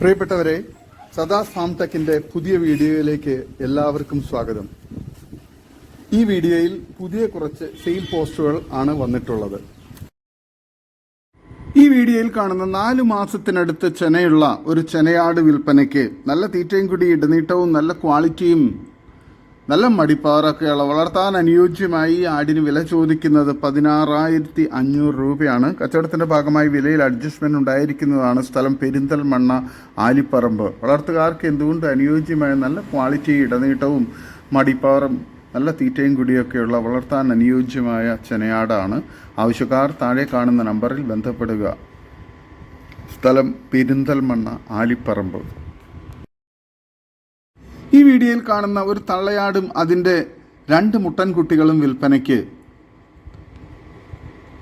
പ്രിയപ്പെട്ടവരെ സദാ ഫാംടെക്കിന്റെ പുതിയ വീഡിയോയിലേക്ക് എല്ലാവർക്കും സ്വാഗതം. ഈ വീഡിയോയിൽ പുതിയ കുറച്ച് സെയിൽ പോസ്റ്റുകൾ ആണ് വന്നിട്ടുള്ളത്. ഈ വീഡിയോയിൽ കാണുന്ന നാലു മാസത്തിനടുത്ത് ചെനയുള്ള ഒരു ചെനയാട് വിൽപ്പനയ്ക്ക് നല്ല തീറ്റയും കൂടി ഇടനീട്ടവും നല്ല ക്വാളിറ്റിയും നല്ല മടിപ്പാറൊക്കെയുള്ള വളർത്താൻ അനുയോജ്യമായി ആടിന് വില ചോദിക്കുന്നത് പതിനാറായിരത്തി അഞ്ഞൂറ് രൂപയാണ്. കച്ചവടത്തിന്റെ ഭാഗമായി വിലയിൽ അഡ്ജസ്റ്റ്മെന്റ് ഉണ്ടായിരിക്കുന്നതാണ് സ്ഥലം പെരിന്തൽമണ്ണ ആലിപ്പറമ്പ്. വളർത്തുകാർക്ക് എന്തുകൊണ്ട് അനുയോജ്യമായ നല്ല ക്വാളിറ്റി ഇടനീട്ടവും മടിപ്പാറും നല്ല തീറ്റയും കുടിയൊക്കെയുള്ള വളർത്താൻ അനുയോജ്യമായ ചെനയാടാണ്. ആവശ്യക്കാർ താഴെ കാണുന്ന നമ്പറിൽ ബന്ധപ്പെടുക. സ്ഥലം പെരിന്തൽമണ്ണ ആലിപ്പറമ്പ്. ഈ വീഡിയോയിൽ കാണുന്ന ഒരു തള്ളയാടും അതിന്റെ രണ്ട് മുട്ടൻകുട്ടികളും വിൽപ്പനയ്ക്ക്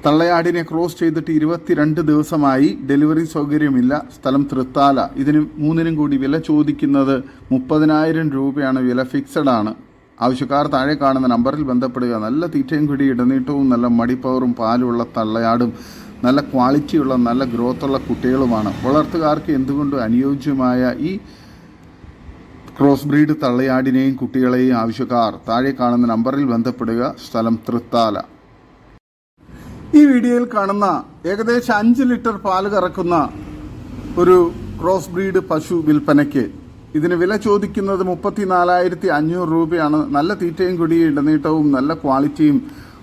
തള്ളയാടിനെ ക്രോസ് ചെയ്തിട്ട് ഇരുപത്തിരണ്ട് ദിവസമായി ഡെലിവറി സൗകര്യമില്ല. സ്ഥലം തൃത്താല. ഇതിന് മൂന്നിനും കൂടി വില ചോദിക്കുന്നത് മുപ്പതിനായിരം രൂപയാണ്. വില ഫിക്സഡ് ആണ്. ആവശ്യക്കാർ താഴെ കാണുന്ന നമ്പറിൽ ബന്ധപ്പെടുക. നല്ല തീറ്റയും കൂടി ഇടനീട്ടവും നല്ല മടിപ്പവറും പാലുമുള്ള തള്ളയാടും നല്ല ക്വാളിറ്റിയുള്ള നല്ല ഗ്രോത്തുള്ള കുട്ടികളുമാണ്. വളർത്തുകാർക്ക് എന്തുകൊണ്ടും അനുയോജ്യമായ ഈ ക്രോസ് ബ്രീഡ് തള്ളയാടിനെയും കുട്ടികളെയും ആവശ്യക്കാർ താഴെ കാണുന്ന നമ്പറിൽ ബന്ധപ്പെടുക. സ്ഥലം തൃത്താല. ഈ വീഡിയോയിൽ കാണുന്ന ഏകദേശം അഞ്ച് ലിറ്റർ പാൽ കറക്കുന്ന ഒരു ക്രോസ് ബ്രീഡ് പശു വിൽപ്പനയ്ക്ക് ഇതിന് വില ചോദിക്കുന്നത് മുപ്പത്തി നാലായിരത്തി അഞ്ഞൂറ് രൂപയാണ്. നല്ല തീറ്റയും കുടിയും ഇടനീട്ടവും നല്ല ക്വാളിറ്റിയും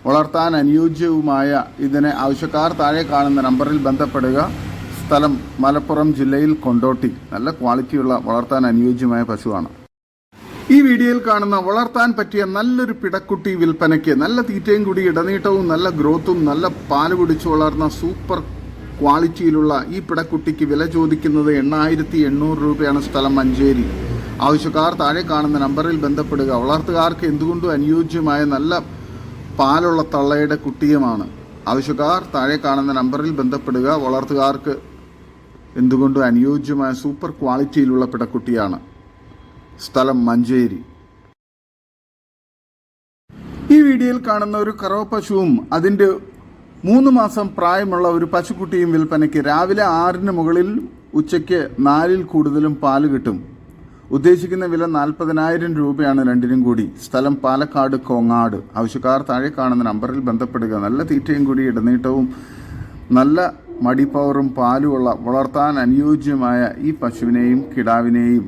വളർത്താൻ അനുയോജ്യവുമായ ഇതിനെ ആവശ്യക്കാർ താഴെ കാണുന്ന നമ്പറിൽ ബന്ധപ്പെടുക. സ്ഥലം മലപ്പുറം ജില്ലയിൽ കൊണ്ടോട്ടി. നല്ല ക്വാളിറ്റിയുള്ള വളർത്താൻ അനുയോജ്യമായ പശുവാണ്. ഈ വീഡിയോയിൽ കാണുന്ന വളർത്താൻ പറ്റിയ നല്ലൊരു പിടക്കുട്ടി വിൽപ്പനയ്ക്ക് നല്ല തീറ്റയും കൂടി ഇടനീട്ടവും നല്ല ഗ്രോത്തും നല്ല പാൽ കുടിച്ചു വളർന്ന സൂപ്പർ ക്വാളിറ്റിയിലുള്ള ഈ പിടക്കുട്ടിക്ക് വില ചോദിക്കുന്നത് എണ്ണായിരത്തി എണ്ണൂറ് രൂപയാണ് സ്ഥലം മഞ്ചേരി. ആവശ്യക്കാർ താഴെ കാണുന്ന നമ്പറിൽ ബന്ധപ്പെടുക. വളർത്തുകാർക്ക് എന്തുകൊണ്ടും അനുയോജ്യമായ നല്ല പാലുള്ള തള്ളയുടെ കുട്ടിയുമാണ്. ആവശ്യക്കാർ താഴെ കാണുന്ന നമ്പറിൽ ബന്ധപ്പെടുക. വളർത്തുകാർക്ക് എന്തുകൊണ്ടും അനുയോജ്യമായ സൂപ്പർ ക്വാളിറ്റിയിലുള്ള പിടക്കുട്ടിയാണ് സ്ഥലം മഞ്ചേരി. ഈ വീഡിയോയിൽ കാണുന്ന ഒരു കറവ പശുവും അതിന്റെ മൂന്ന് മാസം പ്രായമുള്ള ഒരു പശുക്കുട്ടിയും വിൽപ്പനയ്ക്ക് രാവിലെ ആറിന് മുകളിൽ ഉച്ചയ്ക്ക് നാലിൽ കൂടുതലും പാൽ കിട്ടും. ഉദ്ദേശിക്കുന്ന വില നാൽപ്പതിനായിരം രൂപയാണ് രണ്ടിനും കൂടി. സ്ഥലം പാലക്കാട് കോങ്ങാട്. ആവശ്യക്കാർ താഴെ കാണുന്ന നമ്പറിൽ ബന്ധപ്പെടുക. നല്ല തീറ്റയും കൂടി ഇടനീട്ടവും നല്ല മടിപ്പവറും പാലുമുള്ള വളർത്താൻ അനുയോജ്യമായ ഈ പശുവിനെയും കിടാവിനെയും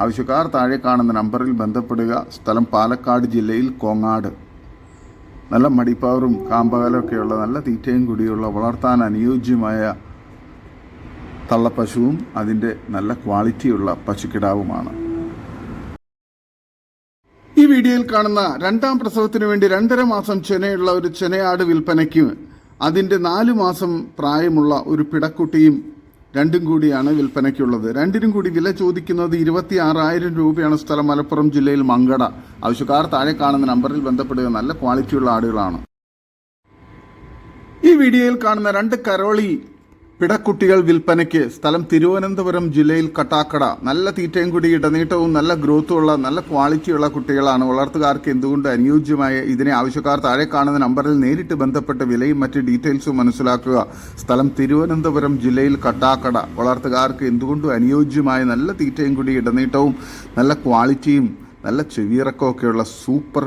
ആവശ്യക്കാർ താഴെ കാണുന്ന നമ്പറിൽ ബന്ധപ്പെടുക. സ്ഥലം പാലക്കാട് ജില്ലയിൽ കോങ്ങാട്. നല്ല മടിപ്പവറും കാമ്പകലൊക്കെയുള്ള നല്ല തീറ്റയും കൂടിയുള്ള വളർത്താൻ അനുയോജ്യമായ തള്ളപ്പശുവും അതിന്റെ നല്ല ക്വാളിറ്റിയുള്ള പശുക്കിടാവുമാണ്. ഈ വീഡിയോയിൽ കാണുന്ന രണ്ടാം പ്രസവത്തിനു വേണ്ടി രണ്ടര മാസം ചെനയുള്ള ഒരു ചെനയാട് വിൽപ്പനയ്ക്ക് അതിന്റെ നാല് മാസം പ്രായമുള്ള ഒരു പിടക്കുട്ടിയും രണ്ടും കൂടിയാണ് വിൽപ്പനയ്ക്കുള്ളത്. രണ്ടിനും കൂടി വില ചോദിക്കുന്നത് ഇരുപത്തി ആറായിരം രൂപയാണ് സ്ഥലം മലപ്പുറം ജില്ലയിൽ മങ്കട. ആവശ്യക്കാർ താഴെ കാണുന്ന നമ്പറിൽ ബന്ധപ്പെടുക. നല്ല ക്വാളിറ്റിയുള്ള ആടുകളാണ്. ഈ വീഡിയോയിൽ കാണുന്ന രണ്ട് കരോളി പിടക്കുട്ടികൾ വിൽപ്പനയ്ക്ക് സ്ഥലം തിരുവനന്തപുരം ജില്ലയിൽ കട്ടാക്കട. നല്ല തീറ്റയും കൂടി ഇടനീട്ടവും നല്ല ഗ്രോത്തുമുള്ള നല്ല ക്വാളിറ്റിയുള്ള കുട്ടികളാണ്. വളർത്തുകാർക്ക് എന്തുകൊണ്ട് അനുയോജ്യമായ ഇതിനെ ആവശ്യക്കാർ താഴെ കാണുന്ന നമ്പറിൽ നേരിട്ട് ബന്ധപ്പെട്ട് വിലയും മറ്റ് ഡീറ്റെയിൽസും മനസ്സിലാക്കുക. സ്ഥലം തിരുവനന്തപുരം ജില്ലയിൽ കട്ടാക്കട. വളർത്തുകാർക്ക് എന്തുകൊണ്ടും അനുയോജ്യമായ നല്ല തീറ്റയും കൂടി ഇടനീട്ടവും നല്ല ക്വാളിറ്റിയും നല്ല ചെവിയിറക്കമൊക്കെയുള്ള സൂപ്പർ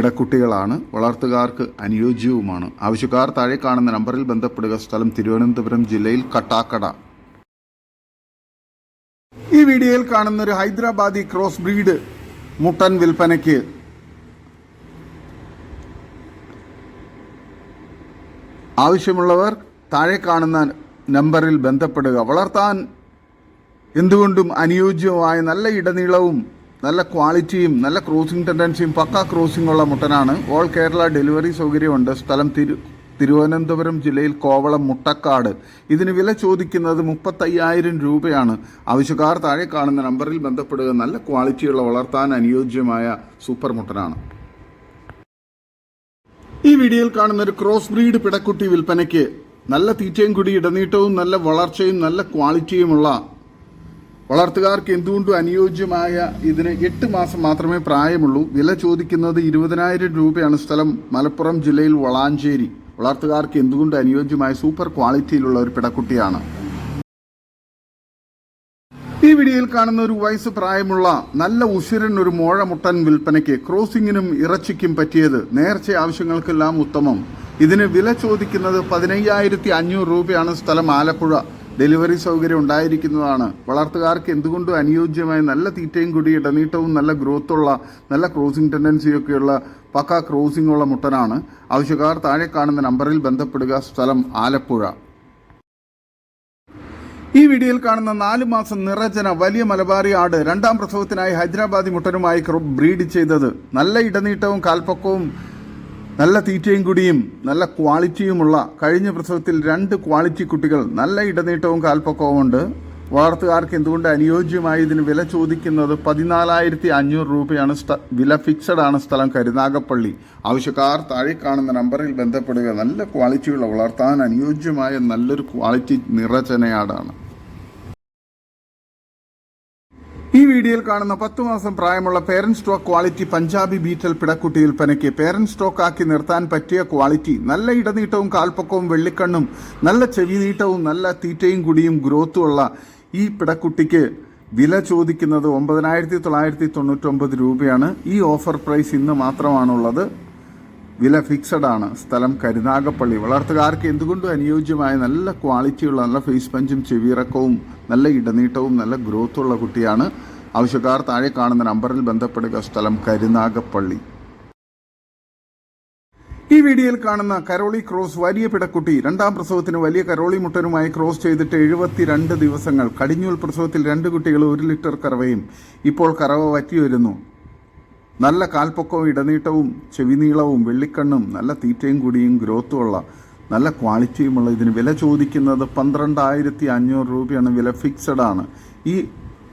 പിടക്കുട്ടികളാണ്. വളർത്തുകാർക്ക് അനുയോജ്യവുമാണ്. ആവശ്യക്കാർ താഴെ കാണുന്ന നമ്പറിൽ ബന്ധപ്പെടുക. സ്ഥലം തിരുവനന്തപുരം ജില്ലയിൽ കട്ടാക്കട. ഈ വീഡിയോയിൽ കാണുന്ന ഒരു ഹൈദരാബാദി ക്രോസ് ബ്രീഡ് മുട്ടൻ വിൽപ്പനയ്ക്ക് ആവശ്യമുള്ളവർ താഴെ കാണുന്ന നമ്പറിൽ ബന്ധപ്പെടുക. വളർത്താൻ എന്തുകൊണ്ടും അനുയോജ്യമായ നല്ല ഇടനീളവും നല്ല ക്വാളിറ്റിയും നല്ല ക്രോസിംഗ് ടെൻഡൻസിയും പക്ക ക്രോസിംഗ് ഉള്ള മുട്ടനാണ്. ഓൾ കേരള ഡെലിവറി സൗകര്യമുണ്ട്. സ്ഥലം തിരു തിരുവനന്തപുരം ജില്ലയിൽ കോവളം മുട്ടക്കാട്. ഇതിന് വില ചോദിക്കുന്നത് മുപ്പത്തയ്യായിരം രൂപയാണ്. ആവശ്യക്കാർ താഴെ കാണുന്ന നമ്പറിൽ ബന്ധപ്പെടുക. നല്ല ക്വാളിറ്റിയുള്ള വളർത്താൻ അനുയോജ്യമായ സൂപ്പർ മുട്ടനാണ്. ഈ വീഡിയോയിൽ കാണുന്ന ഒരു ക്രോസ് ബ്രീഡ് പിടക്കുട്ടി വിൽപ്പനയ്ക്ക് നല്ല തീറ്റയും കൂടി ഇടനീട്ടവും നല്ല വളർച്ചയും നല്ല ക്വാളിറ്റിയുമുള്ള വളർത്തുകാർക്ക് എന്തുകൊണ്ടും അനുയോജ്യമായ ഇതിന് എട്ട് മാസം മാത്രമേ പ്രായമുള്ളൂ. വില ചോദിക്കുന്നത് ഇരുപതിനായിരം രൂപയാണ് സ്ഥലം. മലപ്പുറം ജില്ലയിൽ വളാഞ്ചേരി. വളർത്തുകാർക്ക് എന്തുകൊണ്ട് അനുയോജ്യമായ സൂപ്പർ ക്വാളിറ്റിയിലുള്ള ഒരു പിടക്കുട്ടിയാണ്. ഈ വീഡിയോയിൽ കാണുന്ന ഒരു വയസ്സ് പ്രായമുള്ള നല്ല ഉശിരൻ ഒരു മോഴ മുട്ടൻ വിൽപ്പനയ്ക്ക് ക്രോസിങ്ങിനും ഇറച്ചിക്കും പറ്റിയത് നേർച്ച ആവശ്യങ്ങൾക്കെല്ലാം ഉത്തമം. ഇതിന് വില ചോദിക്കുന്നത് പതിനയ്യായിരത്തി അഞ്ഞൂറ് രൂപയാണ് സ്ഥലം ആലപ്പുഴ. ഡെലിവറി സൗകര്യം ഉണ്ടായിരിക്കുന്നതാണ്. വളർത്തുകാർക്ക് എന്തുകൊണ്ടും അനുയോജ്യമായ നല്ല തീറ്റയും കൂടി ഇടനീട്ടവും നല്ല ഗ്രോത്തുള്ള നല്ല ക്രോസിംഗ് ടെൻഡൻസിയൊക്കെയുള്ള പക്ക ക്രോസിംഗ് ഉള്ള മുട്ടനാണ്. ആവശ്യക്കാർ താഴെ കാണുന്ന നമ്പറിൽ ബന്ധപ്പെടുക. സ്ഥലം ആലപ്പുഴ. ഈ വീഡിയോയിൽ കാണുന്ന നാല് മാസം നിറചന വലിയ മലബാറി ആട് രണ്ടാം പ്രസവത്തിനായി ഹൈദരാബാദി മുട്ടനുമായി ബ്രീഡ് ചെയ്തത്. നല്ല ഇടനീട്ടവും കാൽപ്പക്കവും നല്ല തീറ്റയും കുടിയും നല്ല ക്വാളിറ്റിയുമുള്ള കഴിഞ്ഞ പ്രസവത്തിൽ രണ്ട് ക്വാളിറ്റി കുട്ടികൾ നല്ല ഇടനീട്ടവും കാൽപ്പക്കവും ഉണ്ട്. വളർത്തുകാർക്ക് എന്തുകൊണ്ട് അനുയോജ്യമായി ഇതിന് വില ചോദിക്കുന്നത് പതിനാലായിരത്തി അഞ്ഞൂറ് രൂപയാണ് സ്ഥ- വില ഫിക്സഡ് ആണ് സ്ഥലം കരുനാഗപ്പള്ളി ആവശ്യക്കാർ താഴെ കാണുന്ന നമ്പറിൽ ബന്ധപ്പെടുക. നല്ല ക്വാളിറ്റിയുള്ള വളർത്താൻ അനുയോജ്യമായ നല്ലൊരു ക്വാളിറ്റി നിറചനയാടാണ് ഈ വീഡിയോയിൽ കാണുന്ന പത്തു മാസം പ്രായമുള്ള parent stock quality Punjabi Beetal പിടക്കുട്ടി വിൽപ്പനയ്ക്ക് പേരന്റ് സ്റ്റോക്ക് ആക്കി നിർത്താൻ പറ്റിയ ക്വാളിറ്റി നല്ല ഇടനീട്ടവും കാൽപ്പക്കവും വെള്ളിക്കണ്ണും നല്ല ചെവി നീട്ടവും നല്ല തീറ്റയും കുടിയും ഗ്രോത്തും ഉള്ള ഈ പിടക്കുട്ടിക്ക് വില ചോദിക്കുന്നത് ഒമ്പതിനായിരത്തി തൊള്ളായിരത്തി തൊണ്ണൂറ്റൊമ്പത് രൂപയാണ്. ഈ ഓഫർ പ്രൈസ് ഇന്ന് മാത്രമാണുള്ളത്. വില ഫിക്സഡ് ആണ്. സ്ഥലം കരുനാഗപ്പള്ളി. വളർത്തുകാർക്ക് എന്തുകൊണ്ടും അനുയോജ്യമായ നല്ല ക്വാളിറ്റിയുള്ള നല്ല ഫേസ് പഞ്ചും ചെവിയിറക്കവും നല്ല ഇടനീട്ടവും നല്ല ഗ്രോത്തുള്ള കുട്ടിയാണ് ആവശ്യക്കാർ. താഴെ കാണുന്ന നമ്പറിൽ ബന്ധപ്പെടുക. സ്ഥലം കരുനാഗപ്പള്ളി. ഈ വീഡിയോയിൽ കാണുന്ന കരോളി ക്രോസ് വലിയ പിടക്കുട്ടി. രണ്ടാം പ്രസവത്തിന് വലിയ കരോളി മുട്ടനുമായി ക്രോസ് ചെയ്തിട്ട് എഴുപത്തിരണ്ട് ദിവസങ്ങൾ. കടിഞ്ഞൂൽ പ്രസവത്തിൽ രണ്ട് കുട്ടികൾ ഒരു ലിറ്റർ കറവയും ഇപ്പോൾ കറവ വറ്റി വരുന്നു നല്ല കാൽപ്പൊക്കവും ഇടനീട്ടവും ചെവിനീളവും വെള്ളിക്കണ്ണും നല്ല തീറ്റയും കൂടിയും ഗ്രോത്തുമുള്ള നല്ല ക്വാളിറ്റിയുമുള്ള ഇതിന് വില ചോദിക്കുന്നത് പന്ത്രണ്ടായിരത്തി അഞ്ഞൂറ് രൂപയാണ്. വില ഫിക്സഡ് ആണ്. ഈ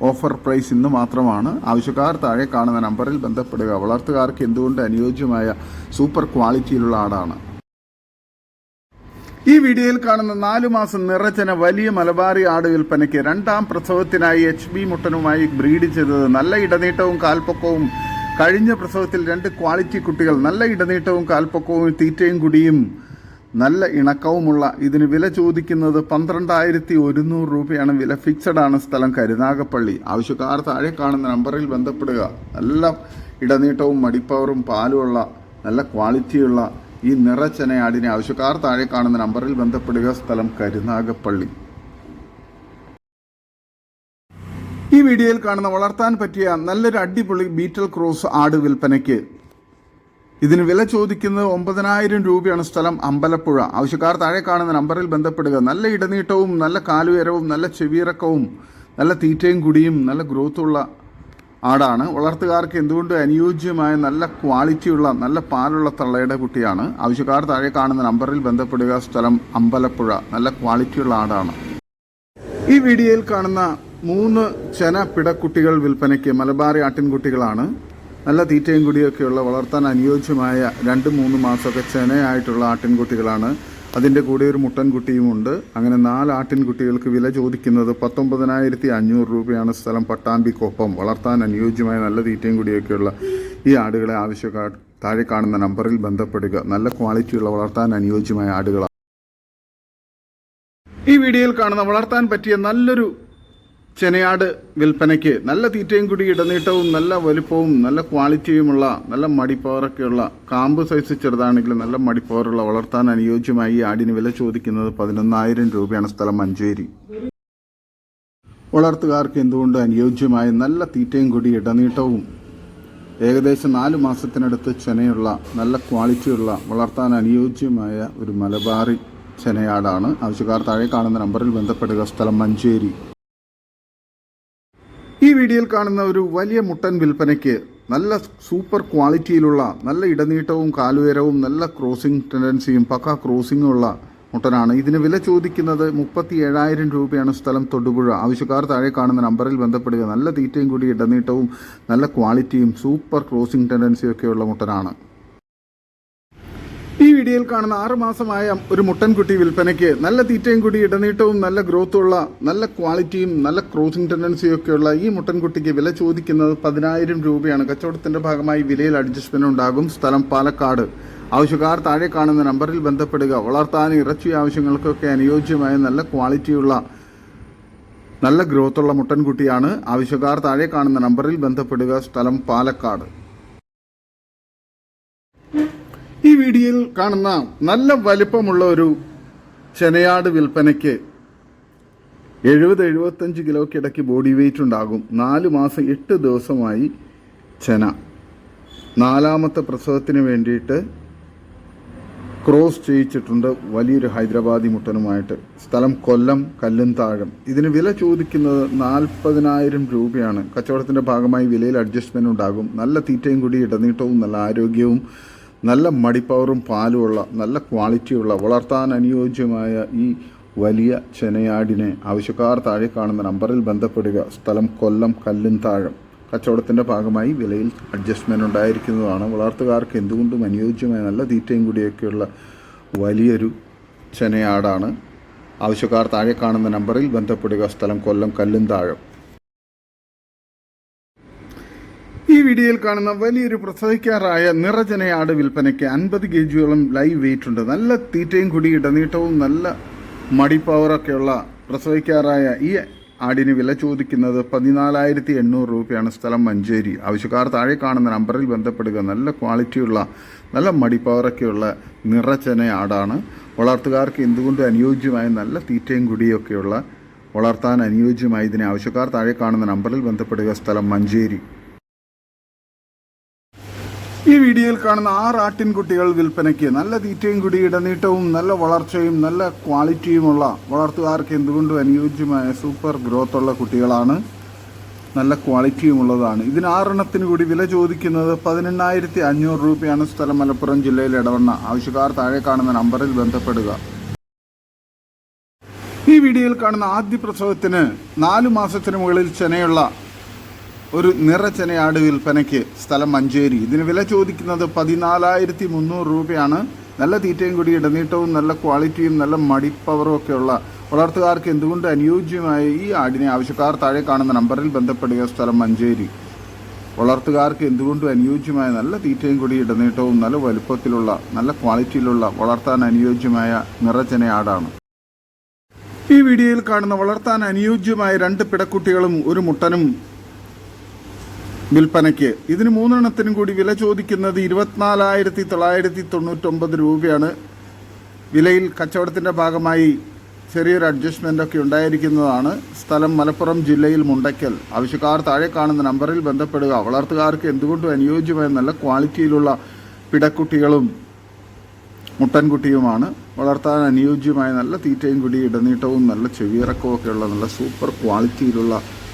ഓഫർ പ്രൈസ് ഇന്ന് മാത്രമാണ്. ആവശ്യക്കാർ താഴെ കാണുന്ന നമ്പറിൽ ബന്ധപ്പെടുക. വളർത്തുകാർക്ക് എന്തുകൊണ്ട് അനുയോജ്യമായ സൂപ്പർ ക്വാളിറ്റിയിലുള്ള ആടാണ്. ഈ വീഡിയോയിൽ കാണുന്ന നാലു മാസം നിറച്ചന വലിയ മലബാറി ആട് വിൽപ്പനയ്ക്ക് രണ്ടാം പ്രസവത്തിനായി എച്ച് ബി മുട്ടനുമായി ബ്രീഡ് ചെയ്തത്. നല്ല ഇടനീട്ടവും കാൽപ്പൊക്കവും കഴിഞ്ഞ പ്രസവത്തിൽ രണ്ട് ക്വാളിറ്റി കുട്ടികൾ നല്ല ഇടനീട്ടവും കാൽപ്പൊക്കവും തീറ്റയും കുടിയും നല്ല ഇണക്കവുമുള്ള ഇതിന് വില ചോദിക്കുന്നത് പന്ത്രണ്ടായിരത്തി ഒരുന്നൂറ് രൂപയാണ്. വില ഫിക്സഡ് ആണ് സ്ഥലം കരുനാഗപ്പള്ളി. ആവശ്യക്കാർ താഴെ കാണുന്ന നമ്പറിൽ ബന്ധപ്പെടുക. നല്ല ഇടനീട്ടവും മടിപ്പവറും പാലുമുള്ള നല്ല ക്വാളിറ്റിയുള്ള ഈ നിറച്ചനയാടിനെ ആവശ്യക്കാർ താഴെ കാണുന്ന നമ്പറിൽ ബന്ധപ്പെടുക. സ്ഥലം കരുനാഗപ്പള്ളി ഈ വീഡിയോയിൽ കാണുന്ന വളർത്താൻ പറ്റിയ നല്ലൊരു അടിപൊളി ബീറ്റൽ ക്രോസ് ആട് വിൽപ്പനയ്ക്ക്. ഇതിന് വില ചോദിക്കുന്നത് ഒമ്പതിനായിരം രൂപയാണ് സ്ഥലം അമ്പലപ്പുഴ. ആവശ്യക്കാർ താഴെ കാണുന്ന നമ്പറിൽ ബന്ധപ്പെടുക. നല്ല ഇടനീട്ടവും നല്ല കാലുയരവും നല്ല ചെവിയിറക്കവും നല്ല തീറ്റയും കുടിയും നല്ല ഗ്രോത്തുള്ള ആടാണ്. വളർത്തുകാർക്ക് എന്തുകൊണ്ടും അനുയോജ്യമായ നല്ല ക്വാളിറ്റിയുള്ള നല്ല പാലുള്ള തള്ളയുടെ കുട്ടിയാണ്? ആവശ്യക്കാർ താഴെ കാണുന്ന നമ്പറിൽ ബന്ധപ്പെടുക. സ്ഥലം അമ്പലപ്പുഴ. നല്ല ക്വാളിറ്റിയുള്ള ആടാണ്. ഈ വീഡിയോയിൽ കാണുന്ന മൂന്ന് ചെന പിടക്കുട്ടികൾ വിൽപ്പനയ്ക്ക് മലബാറി ആട്ടിൻകുട്ടികളാണ്. നല്ല തീറ്റയും കുടിയൊക്കെയുള്ള വളർത്താൻ അനുയോജ്യമായ രണ്ട് മൂന്ന് മാസമൊക്കെ ചെനയായിട്ടുള്ള ആട്ടിൻകുട്ടികളാണ്. അതിന്റെ കൂടെ ഒരു മുട്ടൻകുട്ടിയുമുണ്ട് അങ്ങനെ നാല് ആട്ടിൻകുട്ടികൾക്ക് വില ചോദിക്കുന്നത് പത്തൊമ്പതിനായിരത്തി അഞ്ഞൂറ് രൂപയാണ് സ്ഥലം. പട്ടാമ്പിക്കൊപ്പം വളർത്താൻ അനുയോജ്യമായ നല്ല തീറ്റയും കുടിയൊക്കെയുള്ള ഈ ആടുകളെ ആവശ്യക്കാർ താഴെ കാണുന്ന നമ്പറിൽ ബന്ധപ്പെടുക. നല്ല ക്വാളിറ്റിയുള്ള വളർത്താൻ അനുയോജ്യമായ ആടുകളാണ്. ഈ വീഡിയോയിൽ കാണുന്ന വളർത്താൻ പറ്റിയ നല്ലൊരു ചെനയാട് വിൽപ്പനയ്ക്ക് നല്ല തീറ്റയും കൂടി ഇടനീട്ടവും നല്ല വലുപ്പവും നല്ല ക്വാളിറ്റിയുമുള്ള നല്ല മടിപ്പവറൊക്കെയുള്ള കാമ്പ് സൈസ് ചെറുതാണെങ്കിലും നല്ല മടിപ്പവറുള്ള വളർത്താൻ അനുയോജ്യമായി ഈ ആടിന് വില ചോദിക്കുന്നത് പതിനൊന്നായിരം രൂപയാണ് സ്ഥലം മഞ്ചേരി. വളർത്തുകാർക്ക് എന്തുകൊണ്ട് അനുയോജ്യമായ നല്ല തീറ്റയും കൂടി ഇടനീട്ടവും? ഏകദേശം നാല് മാസത്തിനടുത്ത് ചെനയുള്ള നല്ല ക്വാളിറ്റിയുള്ള വളർത്താൻ അനുയോജ്യമായ ഒരു മലബാറി ചെനയാടാണ്. ആവശ്യക്കാർ താഴെ കാണുന്ന നമ്പറിൽ ബന്ധപ്പെടുക. സ്ഥലം മഞ്ചേരി. ഈ വീഡിയോയിൽ കാണുന്ന ഒരു വലിയ മുട്ടൻ വിൽപ്പനയ്ക്ക് നല്ല സൂപ്പർ ക്വാളിറ്റിയിലുള്ള നല്ല ഇടനീട്ടവും കാലുയരവും നല്ല ക്രോസിംഗ് ടെൻഡൻസിയും പക്ക ക്രോസിംഗും ഉള്ള മുട്ടനാണ്. ഇതിന് വില ചോദിക്കുന്നത് മുപ്പത്തി ഏഴായിരം രൂപയാണ് സ്ഥലം തൊടുപുഴ. ആവശ്യക്കാർ താഴെ കാണുന്ന നമ്പറിൽ ബന്ധപ്പെടുക. നല്ല തീറ്റയും കൂടി ഇടനീട്ടവും നല്ല ക്വാളിറ്റിയും സൂപ്പർ ക്രോസിംഗ് ടെൻഡൻസിയും ഒക്കെയുള്ള മുട്ടനാണ്. വീഡിയോയിൽ കാണുന്ന ആറുമാസമായ ഒരു മുട്ടൻകുട്ടി വിൽപ്പനയ്ക്ക് നല്ല തീറ്റയും കൂടി ഇടനീട്ടവും നല്ല ഗ്രോത്തുള്ള നല്ല ക്വാളിറ്റിയും നല്ല ക്രോസിംഗ് ടെൻഡൻസിയും ഒക്കെയുള്ള ഈ മുട്ടൻകുട്ടിക്ക് വില ചോദിക്കുന്നത് പതിനായിരം രൂപയാണ്. കച്ചവടത്തിന്റെ ഭാഗമായി വിലയിൽ അഡ്ജസ്റ്റ്മെന്റ് ഉണ്ടാകും. സ്ഥലം പാലക്കാട്. ആവശ്യക്കാർ താഴെ കാണുന്ന നമ്പറിൽ ബന്ധപ്പെടുക. വളർത്താൻ ഇറച്ചി ആവശ്യങ്ങൾക്കൊക്കെ അനുയോജ്യമായ നല്ല ക്വാളിറ്റിയുള്ള നല്ല ഗ്രോത്തുള്ള മുട്ടൻകുട്ടിയാണ്. ആവശ്യക്കാർ താഴെ കാണുന്ന നമ്പറിൽ ബന്ധപ്പെടുക. സ്ഥലം പാലക്കാട്. വീഡിയോയിൽ കാണുന്ന നല്ല വലിപ്പമുള്ള ഒരു ചെനയാട് വിൽപ്പനയ്ക്ക് എഴുപത് എഴുപത്തഞ്ച് കിലോയ്ക്ക് ഇടയ്ക്ക് ബോഡി വെയിറ്റ് ഉണ്ടാകും. നാല് മാസം എട്ട് ദിവസമായി ചെന. നാലാമത്തെ പ്രസവത്തിന് വേണ്ടിയിട്ട് ക്രോസ് ചെയ്യിച്ചിട്ടുണ്ട് വലിയൊരു ഹൈദരാബാദി മുട്ടനുമായിട്ട്. സ്ഥലം കൊല്ലം കല്ലുംതാഴം. ഇതിന് വില ചോദിക്കുന്നത് നാൽപ്പതിനായിരം രൂപയാണ്. കച്ചവടത്തിന്റെ ഭാഗമായി വിലയിൽ അഡ്ജസ്റ്റ്മെന്റ് ഉണ്ടാകും. നല്ല തീറ്റയും കൂടി ഇടനീട്ടവും നല്ല ആരോഗ്യവും നല്ല മടിപ്പവറും പാലുമുള്ള നല്ല ക്വാളിറ്റിയുള്ള വളർത്താൻ അനുയോജ്യമായ ഈ വലിയ ചെനയാടിനെ ആവശ്യക്കാർ താഴെ കാണുന്ന നമ്പറിൽ ബന്ധപ്പെടുക. സ്ഥലം കൊല്ലം കല്ലുംതാഴം കച്ചവടത്തിന്റെ ഭാഗമായി വിലയിൽ അഡ്ജസ്റ്റ്മെന്റ് ഉണ്ടായിരിക്കുന്നതാണ്. വളർത്തുകാർക്ക് എന്തുകൊണ്ടും അനുയോജ്യമായ നല്ല തീറ്റയും കൂടിയൊക്കെയുള്ള വലിയൊരു ചെനയാടാണ്. ആവശ്യക്കാർ താഴെ കാണുന്ന നമ്പറിൽ ബന്ധപ്പെടുക. സ്ഥലം കൊല്ലം കല്ലുംതാഴം ഈ വീഡിയോയിൽ കാണുന്ന വലിയൊരു പ്രസവിക്കാറായ നിറജനയാട് വിൽപ്പനയ്ക്ക് അൻപത് കെ ജിയോളം ലൈവ് വെയിറ്റ് ഉണ്ട്. നല്ല തീറ്റയും കുടി ഇടനീട്ടവും നല്ല മടി പവറൊക്കെയുള്ള പ്രസവിക്കാറായ ഈ ആടിന് വില ചോദിക്കുന്നത് പതിനാലായിരത്തി എണ്ണൂറ് രൂപയാണ്. സ്ഥലം മഞ്ചേരി. ആവശ്യക്കാർ താഴെ കാണുന്ന നമ്പറിൽ ബന്ധപ്പെടുക. നല്ല ക്വാളിറ്റിയുള്ള നല്ല മടി പവറൊക്കെയുള്ള നിറച്ചന ആടാണ്. വളർത്തുകാർക്ക് എന്തുകൊണ്ടും അനുയോജ്യമായ നല്ല തീറ്റയും കുടിയൊക്കെയുള്ള വളർത്താൻ അനുയോജ്യമായ ഇതിനെ ആവശ്യക്കാർ താഴെ കാണുന്ന നമ്പറിൽ ബന്ധപ്പെടുക. സ്ഥലം മഞ്ചേരി. ഈ വീഡിയോയിൽ കാണുന്ന ആറ് ആട്ടിൻകുട്ടികൾ വിൽപ്പനയ്ക്ക് നല്ല തീറ്റയും കുടി ഇടനീട്ടവും നല്ല വളർച്ചയും നല്ല ക്വാളിറ്റിയുമുള്ള വളർത്തുകാർക്ക് എന്തുകൊണ്ടും അനുയോജ്യമായ സൂപ്പർ ഗ്രോത്ത് ഉള്ള കുട്ടികളാണ്. നല്ല ക്വാളിറ്റിയുമുള്ളതാണ് ഇതിന് ആറെണ്ണത്തിന് കൂടി വില ചോദിക്കുന്നത് പതിനെണ്ണായിരത്തി അഞ്ഞൂറ് രൂപയാണ് സ്ഥലം മലപ്പുറം ജില്ലയിൽ ഇടവണ്ണ ആവശ്യക്കാർ താഴെ കാണുന്ന നമ്പറിൽ ബന്ധപ്പെടുക. ഈ വീഡിയോയിൽ കാണുന്ന ആദ്യ പ്രസവത്തിന് നാലു മാസത്തിന് മുകളിൽ ചെനയുള്ള ഒരു നിറച്ചനയാട് വിൽപ്പനയ്ക്ക് സ്ഥലം മഞ്ചേരി. ഇതിന് വില ചോദിക്കുന്നത് പതിനാലായിരത്തി മുന്നൂറ് രൂപയാണ്. നല്ല തീറ്റയും കൂടി ഇടനീട്ടവും നല്ല ക്വാളിറ്റിയും നല്ല മടിപ്പവറും ഒക്കെയുള്ള വളർത്തുകാർക്ക് എന്തുകൊണ്ട് അനുയോജ്യമായ ഈ ആടിനെ ആവശ്യക്കാർ താഴെ കാണുന്ന നമ്പറിൽ ബന്ധപ്പെടുക സ്ഥലം മഞ്ചേരി? വളർത്തുകാർക്ക് എന്തുകൊണ്ടും അനുയോജ്യമായ നല്ല തീറ്റയും കൂടി ഇടനീട്ടവും നല്ല വലുപ്പത്തിലുള്ള നല്ല ക്വാളിറ്റിയിലുള്ള വളർത്താൻ അനുയോജ്യമായ നിറച്ചനയാടാണ് ഈ വീഡിയോയിൽ കാണുന്ന വളർത്താൻ അനുയോജ്യമായ രണ്ട് പിടക്കുട്ടികളും ഒരു മുട്ടനും വിൽപ്പനയ്ക്ക്. ഇതിന് മൂന്നെണ്ണത്തിനും കൂടി വില ചോദിക്കുന്നത് ഇരുപത്തിനാലായിരത്തി തൊള്ളായിരത്തി തൊണ്ണൂറ്റൊമ്പത് രൂപയാണ്. വിലയിൽ കച്ചവടത്തിന്റെ ഭാഗമായി ചെറിയൊരു അഡ്ജസ്റ്റ്മെന്റ് ഒക്കെ ഉണ്ടായിരിക്കുന്നതാണ്. സ്ഥലം മലപ്പുറം ജില്ലയിൽ മുണ്ടയ്ക്കൽ. ആവശ്യക്കാർ താഴെ കാണുന്ന നമ്പറിൽ ബന്ധപ്പെടുക. വളർത്തുകാർക്ക് എന്തുകൊണ്ടും അനുയോജ്യമായ നല്ല ക്വാളിറ്റിയിലുള്ള പിടക്കുട്ടികളും മുട്ടൻകുട്ടിയുമാണ്. വളർത്താൻ അനുയോജ്യമായ നല്ല തീറ്റയും കുടി ഇടനീട്ടവും നല്ല ചെവിയിറക്കവും ഒക്കെയുള്ള നല്ല സൂപ്പർ ക്വാളിറ്റിയിലുള്ള